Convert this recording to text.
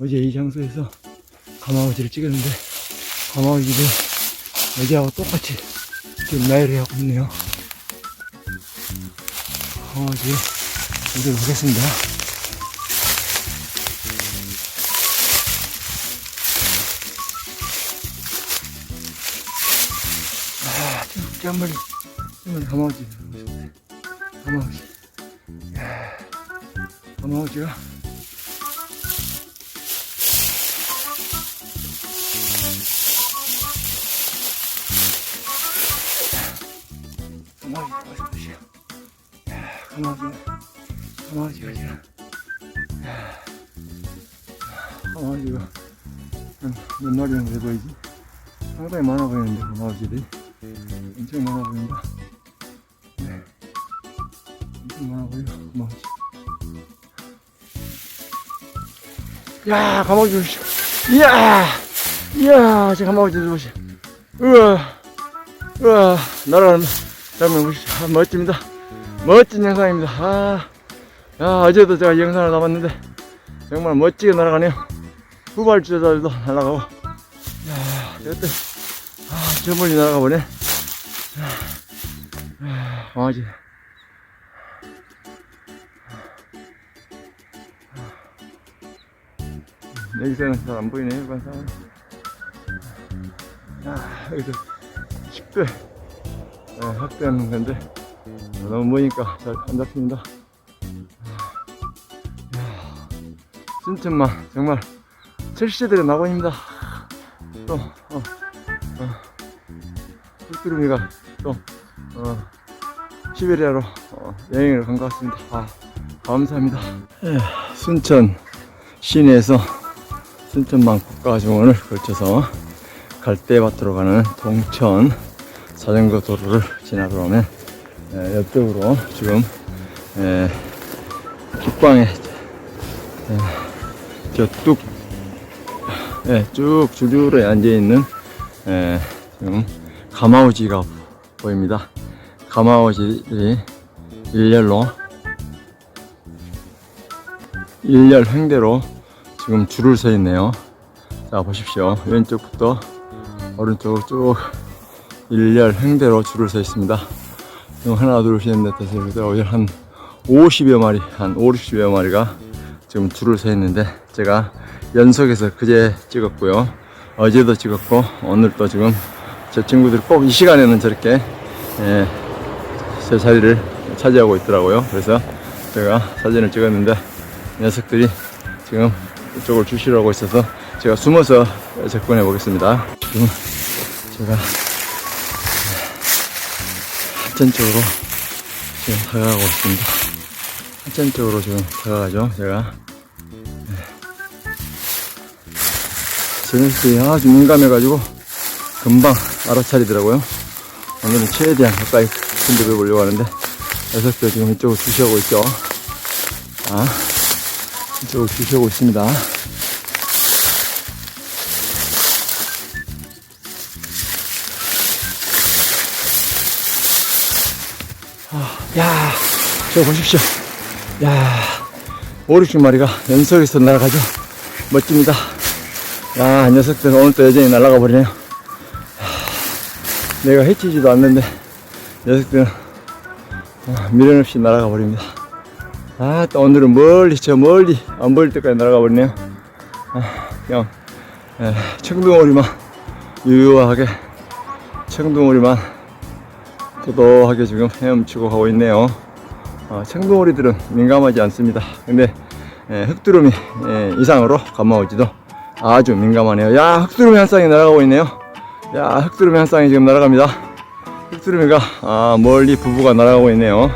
어제 이 장소에서 가마우지를 찍었는데 가마우지를 어제하고 똑같이 지금 나열을 하고 있네요. 가마우지 이들 보겠습니다. 아, 진짜 한 마리, 한 마리 가마우지. 가마우지. 가마우지가 가마우지가, 가마우지가 지금. 한몇 마리 정도 돼 보이지? 상당히 많아 보이는데, 가마우지들이. 엄청 많아 보인다. 네. 엄청 많아 보여, 가마우지. 야, 가마우지 보시오. 이야! 이야, 저 가마우지 보시오. 우와, 우와, 날아가는 장면 보시오. 아, 멋집니다. 멋진 영상입니다. 아, 야, 어제도 제가 이 영상을 담았는데, 정말 멋지게 날아가네요. 후발 주자들도 날아가고, 야, 이것도, 아, 저 멀리 날아가 보네. 아, 강아지. 여기서는 잘 안 보이네, 일반상은. 아, 여기서 10배, 네, 확대하는 건데, 너무 머니까 잘 안 잡힙니다. 아, 순천만, 정말, 철시들의 낙원입니다. 또, 어, 어, 뿔두루미가 또, 어, 시베리아로 어, 여행을 간 것 같습니다. 아, 감사합니다. 예, 순천 시내에서 순천만 국가정원을 거쳐서 갈대밭으로 가는 동천 자전거 도로를 지나고 나면 예, 옆쪽으로 지금 예, 북방에 예, 저뚝 예, 쭉 줄줄이 앉아 있는 예, 지금 가마우지가 보입니다. 가마우지들이 일렬로 일렬 횡대로 지금 줄을 서 있네요. 자 보십시오. 왼쪽부터 오른쪽으로 쭉 일렬 횡대로 줄을 서 있습니다. 지금 하나 둘셋넷 다섯 여섯 여덟 한 50여 마리 한 5, 60여 마리가 지금 줄을 서 있는데 제가 연속해서 그제 찍었고요. 어제도 찍었고 오늘 또 지금 제 친구들이 꼭 이 시간에는 저렇게 예, 제 자리를 차지하고 있더라고요. 그래서 제가 사진을 찍었는데 녀석들이 지금 이쪽을 주시라고 있어서 제가 숨어서 접근해 보겠습니다. 지금 제가 하천 쪽으로 지금 다가가고 있습니다. 하천 쪽으로 지금 다가가죠. 제가 저 녀석들이 아주 민감해가지고 금방 알아차리더라고요. 오늘은 최대한 가까이 근접해 보려고 하는데 녀석들 지금 이쪽으로 주시하고 있죠. 아, 이쪽으로 주시하고 있습니다. 야, 저 보십시오. 야, 5, 60마리가 연속해서 날아가죠. 멋집니다. 야, 녀석들 오늘 또 여전히 날아가 버리네요. 내가 해치지도 않는데 녀석들은 어, 미련 없이 날아가 버립니다. 아, 또 오늘은 멀리 저 멀리 안 보일 때까지 날아가 버리네요. 아, 그냥 에, 청둥오리만 유유하게 청둥오리만 도도하게 지금 헤엄치고 가고 있네요. 어, 청둥오리들은 민감하지 않습니다. 근데 에, 흑두루미 에, 이상으로 감마오지도 아주 민감하네요. 야, 흑두루미 한 쌍이 날아가고 있네요. 야, 흑두루미 한 쌍이 지금 날아갑니다. 흑두루미가 아, 멀리 부부가 날아가고 있네요.